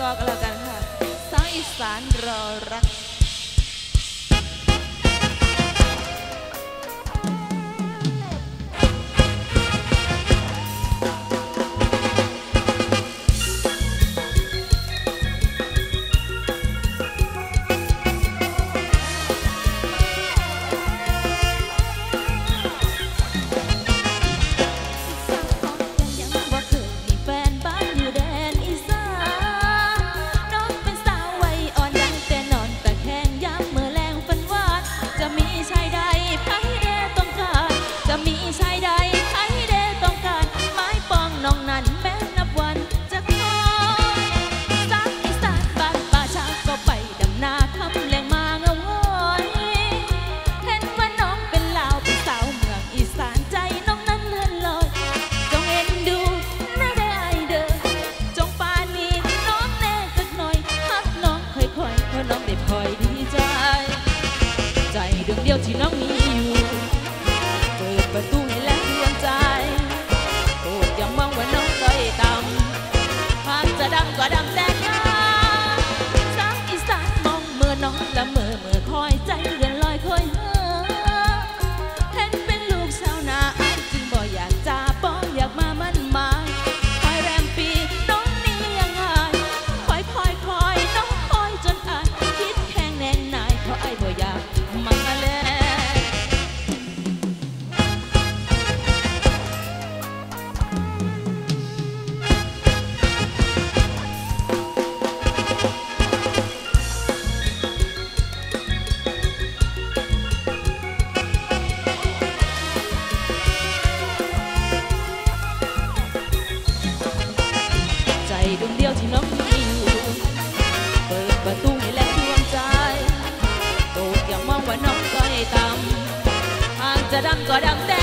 ต่อกันแล้วกันค่ะสาวอีสานรอรัก Được điều. that I'm good, I'm there.